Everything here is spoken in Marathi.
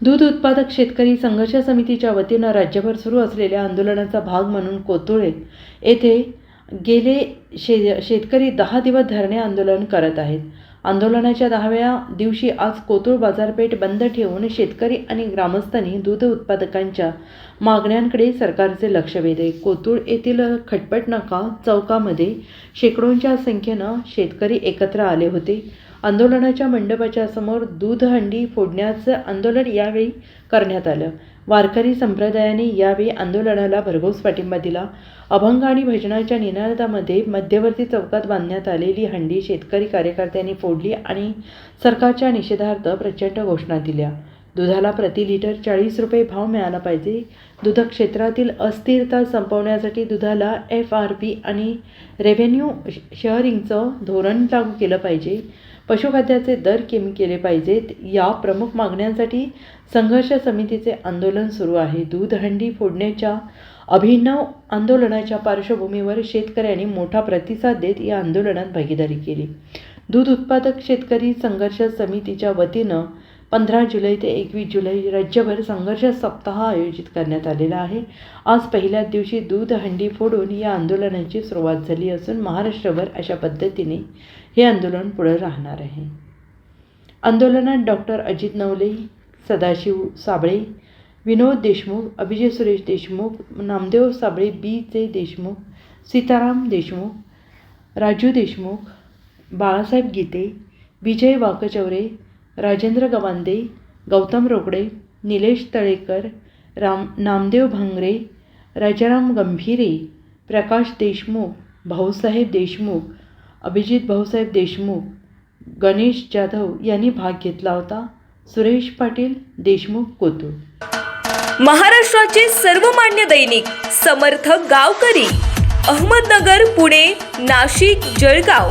दूध उत्पादक शेतकरी संघर्ष समितीच्या वतीनं राज्यभर सुरू असलेल्या आंदोलनाचा भाग म्हणून कोतुळे येथे गेले शे शेतकरी दहा दिवस धरणे आंदोलन करत आहेत. आंदोलनाच्या दहाव्या दिवशी आज कोतुळ बाजारपेठ बंद ठेवून शेतकरी आणि ग्रामस्थांनी दूध उत्पादकांच्या मागण्यांकडे सरकारचे लक्ष वेधले कोतुळ येथील खटपट नाका चौकामध्ये शेकडोंच्या संख्येनं शेतकरी एकत्र आले होते. आंदोलनाच्या मंडपाच्या समोर दूध हंडी फोडण्याचं आंदोलन यावेळी करण्यात आलं. वारकरी संप्रदायाने यावेळी आंदोलनाला भरघोस पाठिंबा दिला. अभंग आणि भजनाच्या निनादामध्ये मध्यवर्ती चौकात बांधण्यात आलेली हंडी शेतकरी कार्यकर्त्यांनी फोडली आणि सरकारच्या निषेधार्थ प्रचंड घोषणा दिल्या. दुधाला प्रति लिटर चाळीस रुपये भाव मिळाला पाहिजे. दूध क्षेत्रातील अस्थिरता संपवण्यासाठी दुधाला एफ आर पी आणि रेव्हेन्यू शेअरिंगचं धोरण लागू केलं पाहिजे. पशुखाद्याचे दर कमी केले पाहिजेत. या प्रमुख मागण्यांसाठी संघर्ष समितीचे आंदोलन सुरू आहे. दूध हंडी फोडण्याच्या अभिनव आंदोलनाच्या पार्श्वभूमीवर शेतकऱ्यांनी मोठा प्रतिसाद देत या आंदोलनात भागीदारी केली. दूध उत्पादक शेतकरी संघर्ष समितीच्या वतीनं पंधरा जुलै ते एकवीस जुलै राज्यभर संघर्ष सप्ताह आयोजित करण्यात आलेला आहे. आज पहिल्याच दिवशी दूध हंडी फोडून या आंदोलनाची सुरुवात झाली असून महाराष्ट्रभर अशा पद्धतीने हे आंदोलन पुढे राहणार आहे. आंदोलनात doctor Ajit Navale Sadashiv Sable Vinod Deshmukh Abhijay Suresh Deshmukh Namdev Sable B J Deshmukh Sitaram Deshmukh Raju Deshmukh Balasaheb गीते विजय वाकचौरे राजेंद्र गवांदे गौतम रोकडे निलेश तळेकर राम नामदेव भांगरे राजाराम गंभीरे प्रकाश देशमुख भाऊसाहेब देशमुख अभिजित भाऊसाहेब देशमुख गणेश जाधव यांनी भाग घेतला होता. सुरेश पाटील देशमुख कोतूर महाराष्ट्राचे सर्वमान्य दैनिक समर्थ गावकरी अहमदनगर पुणे नाशिक जळगाव.